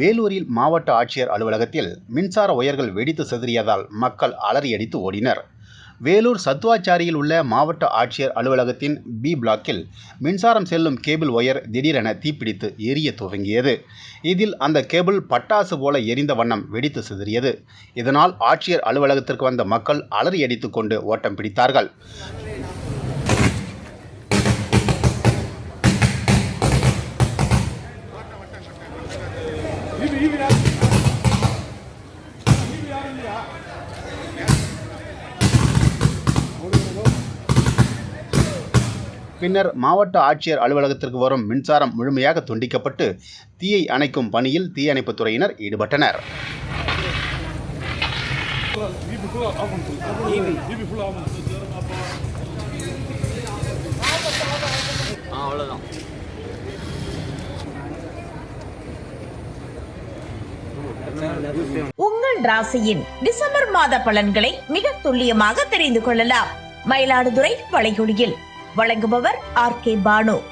வேலூரில் மாவட்ட ஆட்சியர் அலுவலகத்தில் மின்சார ஒயர்கள் வெடித்து சிதறியதால் மக்கள் அலறியடித்து ஓடினர். வேலூர் சத்துவாச்சாரியில் உள்ள மாவட்ட ஆட்சியர் அலுவலகத்தின் பி பிளாக்கில் மின்சாரம் செல்லும் கேபிள் ஒயர் திடீரென தீப்பிடித்து எரிய துவங்கியது. இதில் அந்த கேபிள் பட்டாசு போல எரிந்த வண்ணம் வெடித்து சிதறியது. இதனால் ஆட்சியர் அலுவலகத்திற்கு வந்த மக்கள் அலறி அடித்துக்கொண்டு ஓட்டம் பிடித்தார்கள். Yeah. பின்னர் மாவட்ட ஆட்சியர் அலுவலகத்திற்கு வரும் மின்சாரம் முழுமையாக துண்டிக்கப்பட்டு தீயை அணைக்கும் பணியில் தீயணைப்புத் துறையினர் ஈடுபட்டனர். அவ்வளோதான் உங்கள் ராசியின் டிசம்பர் மாத பலன்களை மிக துல்லியமாக தெரிந்து கொள்ளலாம். மயிலாடுதுறை வளைகுடியில் வழங்குபவர் ஆர் கே பானு.